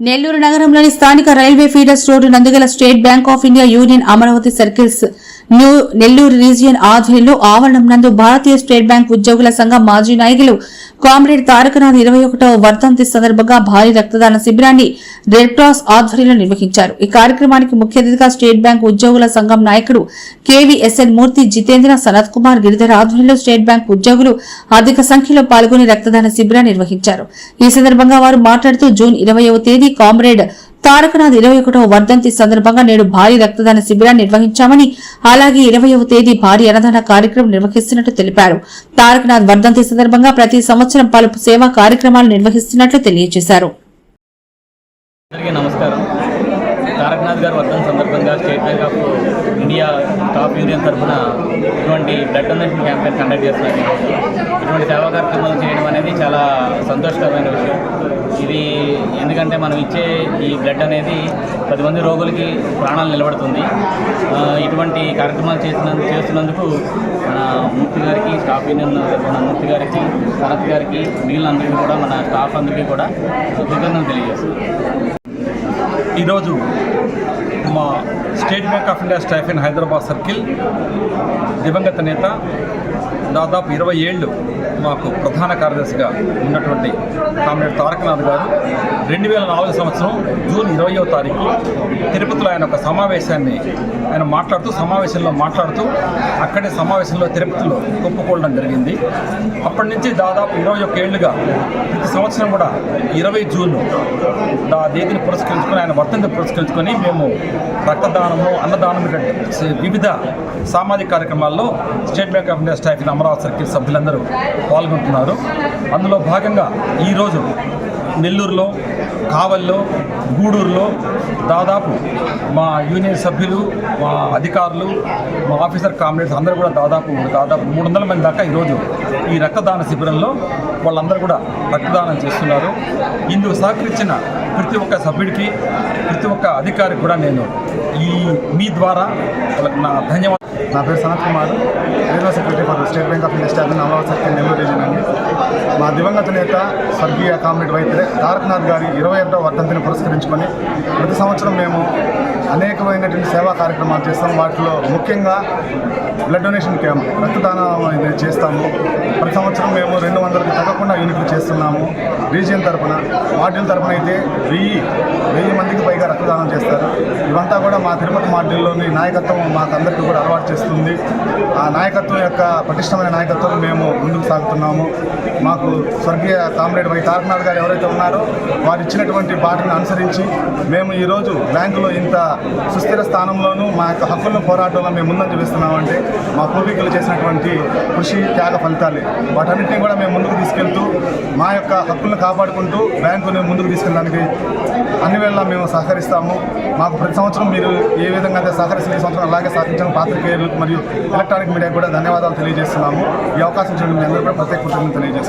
నెల్లూరు నగరంలోని స్థానిక railway feeders road నందుగల state bank of India union Amaravati circles new Nellore region ఆధ్వర్యంలో ఆవరణం నందు భారతీయ స్టేట్ బ్యాంక్ ఉద్యోగుల సంఘం మాజీ నాయకులు కామ్రేడ్ తారకనాథ్ ఇరవై ఒకటవ వర్ధంతి సందర్భంగా భారీ రక్తదాన శిబిరాన్ని రెడ్ క్రాస్ ఆధ్వర్యంలో నిర్వహించారు. ఈ కార్యక్రమానికి ముఖ్య అతిథిగా స్టేట్ బ్యాంక్ ఉద్యోగుల సంఘం నాయకుడు కేవీఎస్ఎన్ మూర్తి జితేంద్ర సనత్ కుమార్ గిరిధర్ ఆధ్వర్యంలో స్టేట్ బ్యాంక్ ఉద్యోగులు అధిక సంఖ్యలో పాల్గొని రక్తదాన శిబిరాన్ని నిర్వహించారు. ఈ సందర్భంగా వారు మాట్లాడుతూ జూన్ ఇరవయవ తేదీ కామ్రేడ్ తారకనాథ్ ఇరవై ఒకటవ వర్ధంతి సందర్భంగా నేడు భారీ రక్తదాన శిబిరాన్ని నిర్వహించామని అలాగే ఇరవయవ తేదీ భారీ అన్నదాన కార్యక్రమం నిర్వహిస్తున్నట్లు తెలిపారు. తారకనాథ్ వర్ధంతి సందర్భంగా ప్రతి సంవత్సరం పలు సేవా కార్యక్రమాలు నిర్వహిస్తున్నట్లు తెలియజేశారు. నమస్కారం. తారకనాథ్ గారు వర్ధన సందర్భంగా state bank of India top union తరఫున ఇటువంటి బ్లడ్ డొనేషన్ క్యాంపెయిన్ కండక్ట్ చేస్తున్నారు ఇటువంటి సేవా కార్యక్రమాలు చేయడం ఎందుకంటే మనం ఇచ్చే ఈ బ్లడ్ అనేది పది మంది రోగులకి ప్రాణాలు నిలబడుతుంది. ఇటువంటి కార్యక్రమాలు చేసిన చేస్తున్నందుకు మన మూర్తి గారికి స్టాఫ్ యూనియన్ తరఫున మూర్తి గారికి భరత్ గారికి మిగిలిన అందరికీ కూడా మన స్టాఫ్ అందరికీ కూడా కృతజ్ఞతలు తెలియజేస్తుంది ఈరోజు మా state bank of India staff in Hyderabad circle దివంగత నేత దాదాపు ఇరవై ఏళ్ళు మాకు ప్రధాన కార్యదర్శిగా ఉన్నటువంటి కామ్రేడ్ తారకనాథ్ గారు రెండు వేల నాలుగు సంవత్సరం జూన్ ఇరవయో తారీఖు తిరుపతిలో ఆయన ఒక సమావేశాన్ని ఆయన మాట్లాడుతూ సమావేశంలో మాట్లాడుతూ అక్కడే సమావేశంలో తిరుపతిలో ఒప్పుకోవడం జరిగింది. అప్పటి నుంచి దాదాపు ఇరవై ఒక్క ఏళ్ళుగా ప్రతి సంవత్సరం కూడా ఇరవై జూన్ ఆ తేదీని పురస్కరించుకొని ఆయన వర్తంతి పురస్కరించుకొని మేము రక్తదానము అన్నదానం వివిధ సామాజిక కార్యక్రమాల్లో state bank of India staff in Amaravati circle సభ్యులందరూ పాల్గొంటున్నారు. అందులో భాగంగా ఈరోజు నెల్లూరులో కావల్లో గూడూరులో దాదాపు మా యూనియన్ సభ్యులు మా అధికారులు మా ఆఫీసర్ కామ్రేడ్స్ అందరూ కూడా దాదాపు దాదాపు మూడు వందల మంది దాకా ఈరోజు ఈ రక్తదాన శిబిరంలో వాళ్ళందరూ కూడా రక్తదానం చేస్తున్నారు. ఇందుకు సహకరించిన ప్రతి ఒక్క సభ్యుడికి ప్రతి ఒక్క అధికారికి కూడా నేను ఈ మీ ద్వారా వాళ్ళకి నా ధన్యవాదాలు నా పేరు Sanath Kumar. Regional secretary for state bank of India staff Amaravati circle Nellore region అండి. మా దివంగత నేత స్వర్గీయ కామ్రేడ్ వైద్య తారకనాథ్ గారి ఇరవై ఒకటో వర్ధంతిని పురస్కరించుకొని ప్రతి సంవత్సరం మేము అనేకమైనటువంటి సేవా కార్యక్రమాలు చేస్తాం. వాటిలో ముఖ్యంగా బ్లడ్ డొనేషన్ క్యాంప్ రక్తదానం అనేది చేస్తాము. ప్రతి సంవత్సరం మేము రెండు వందలకు తగ్గకుండా యూనిట్లు చేస్తున్నాము. రీజియన్ తరపున మాడ్యూల్ తరపున అయితే వెయ్యి వెయ్యి మందికి పైగా రక్తదానం చేస్తారు. ఇవంతా కూడా మా తిరుపతి మాడ్యూల్లోని నాయకత్వం మాకు అందరికీ కూడా అలవాటు చేస్తుంది. ఆ నాయకత్వం యొక్క పటిష్టమైన నాయకత్వం మేము ముందుకు సాగుతున్నాము. మాకు స్వర్గీయ కామ్రేడ్ వై తారకనాథ్ గారు ఎవరైతే ఉన్నారో వారు ఇచ్చినటువంటి బాటను అనుసరించి మేము ఈరోజు బ్యాంకులో ఇంత సుస్థిర స్థానంలోనూ మా యొక్క హక్కులను పోరాటంలో మేము ముందంజ వేస్తున్నామంటే మా పూర్వీకులు చేసినటువంటి కృషి త్యాగ ఫలితాలే. వాటన్నింటినీ కూడా మేము ముందుకు తీసుకెళ్తూ మా యొక్క హక్కులను కాపాడుకుంటూ బ్యాంకుని ముందుకు తీసుకెళ్ళడానికి అన్ని వేళ మేము సహకరిస్తాము. మాకు ప్రతి సంవత్సరం మీరు ఏ విధంగా అయితే సహకరిస్తున్న ఈ సంవత్సరం అలాగే సహకరించిన పాత్రికేయులకు మరియు ఎలక్ట్రానిక్ మీడియాకు కూడా ధన్యవాదాలు తెలియజేస్తున్నాము. ఈ అవకాశం ఇచ్చిన మీ అందరూ కూడా ప్రత్యేక కృతజ్ఞతలు తెలియజేస్తున్నాము.